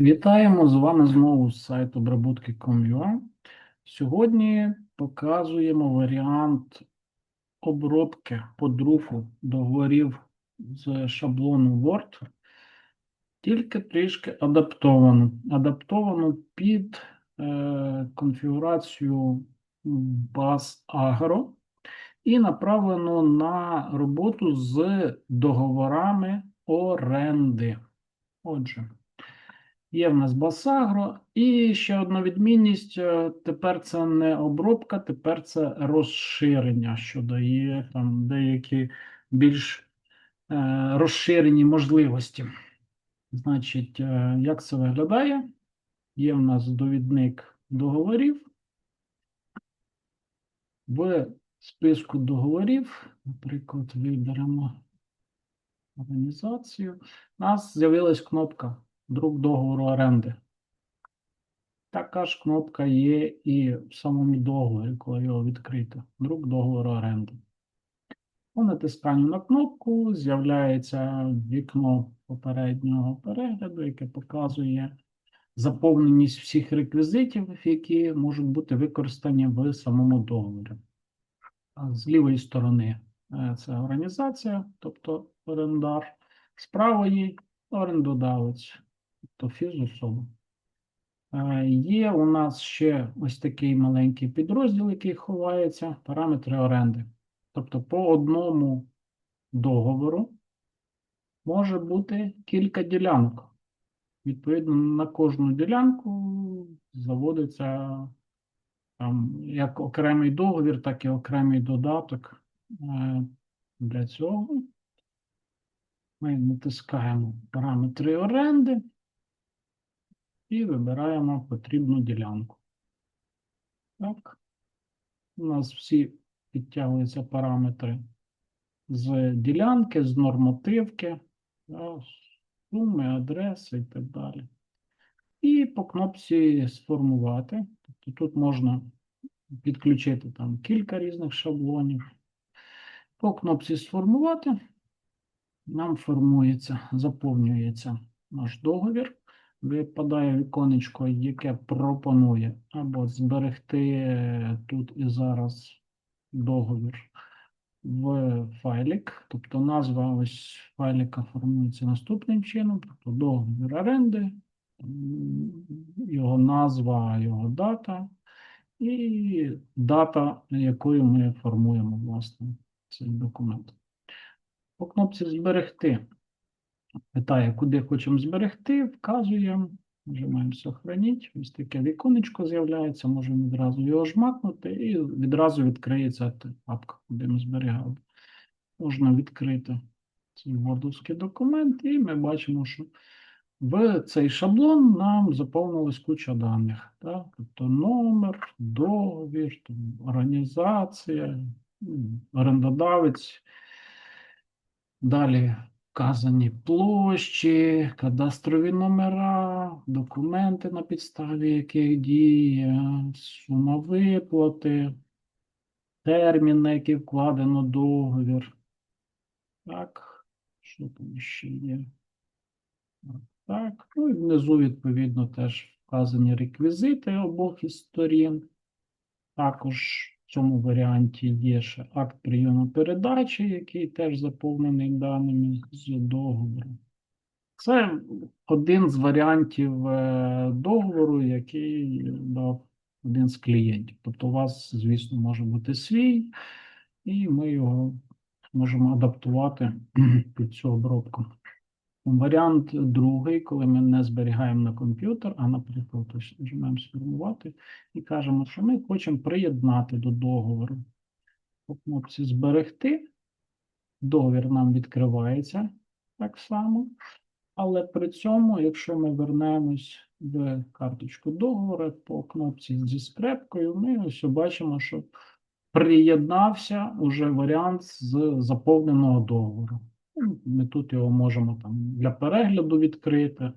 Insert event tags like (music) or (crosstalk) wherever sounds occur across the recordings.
Вітаємо з вами знову з сайту обробутки.com.ua. Сьогодні показуємо варіант обробки по друку договорів з шаблону Word, тільки трішки адаптовано. Адаптовано під е, конфігурацію баз Agro і направлено на роботу з договорами оренди. Отже. Є в нас Басагро. І ще одна відмінність: е, тепер це не обробка, тепер це розширення, що дає там деякі більш е, розширені можливості. Значить, е, як це виглядає? Є в нас довідник договорів. В списку договорів, наприклад, виберемо організацію. У нас з'явилась кнопка друк договору оренди. Така ж кнопка є і в самому договорі, коли його відкрито. Друк договору оренди. По натисканню на кнопку з'являється вікно попереднього перегляду, яке показує заповненість всіх реквізитів, які можуть бути використані в самому договорі. З лівої сторони е, це організація, тобто орендар, з правої орендодавець то фізособа. Е, Є у нас ще ось такий маленький підрозділ, який ховається, параметри оренди. Тобто по одному договору може бути кілька ділянок. Відповідно, на кожну ділянку заводиться там, як окремий договір, так і окремий додаток. Е, Для цього ми натискаємо параметри оренди і вибираємо потрібну ділянку. Так. У нас всі підтягуються параметри з ділянки, з нормативки, суми, адреси і так далі. І по кнопці сформувати. Тобто тут можна підключити там кілька різних шаблонів. По кнопці сформувати нам формується, заповнюється наш договір випадає віконечко, яке пропонує або зберегти е, тут і зараз договір в файлик. Тобто назва ось файлика формується наступним чином, тобто договір оренди, його назва, його дата і дата, якою ми формуємо власне цей документ. По кнопці зберегти питає, куди хочемо зберегти, вказуємо, нажимаємо «Сохраніть». Ось таке віконечко з'являється, можемо відразу його жмакнути і відразу відкриється папка, куди ми зберігали. Можна відкрити цей вордовський документ, і ми бачимо, що в цей шаблон нам заповнилась куча даних. Так? Тобто номер, договір, організація, орендодавець. Далі вказані площі, кадастрові номера, документи, на підставі яких діє, сума виплати, термін, на який вкладено договір. Так, що там ще є? Так, ну і внизу, відповідно, теж вказані реквізити обох із сторін. Також цьому варіанті є ще акт прийому передачі, який теж заповнений даними з договору. Це один з варіантів е, договору, який дав один з клієнтів. Тобто, у вас, звісно, може бути свій, і ми його можемо адаптувати (clears throat) під цю обробку. Варіант другий, коли ми не зберігаємо на комп'ютер, а, наприклад, нажимаємо сформувати і кажемо, що ми хочемо приєднати до договору. По кнопці зберегти. Договір нам відкривається так само. Але при цьому, якщо ми вернемось в карточку договору по кнопці зі скрепкою, ми ось бачимо, що приєднався уже варіант з заповненого договору. Ми тут його можемо там для перегляду відкрити,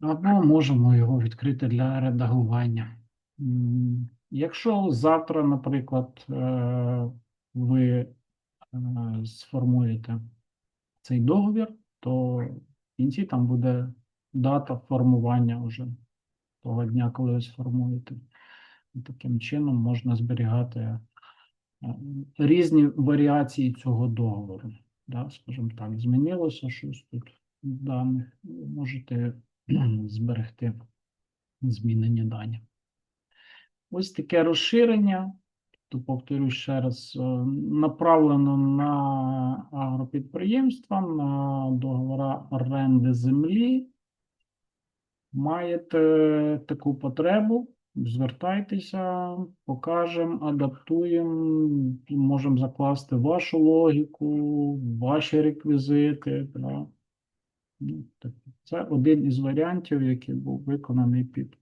або можемо його відкрити для редагування. Якщо завтра, наприклад, е, ви е, сформуєте цей договір, то в кінці там буде дата формування вже того дня, коли ви сформуєте. Таким чином можна зберігати різні варіації цього договору. Да, скажімо так, змінилося щось тут даних, можете (clears throat) зберегти змінені дані. Ось таке розширення, то повторю ще раз, е, направлено на агропідприємства, на договора оренди землі. Маєте таку потребу, звертайтеся, покажемо, адаптуємо, можемо закласти вашу логіку, ваші реквізити. Да. Ну, Це один із варіантів, який був виконаний під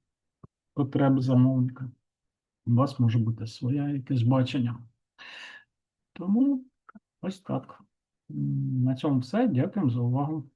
потреби замовника. У вас може бути своє якесь бачення. Тому ось так. На цьому все. Дякуємо за увагу.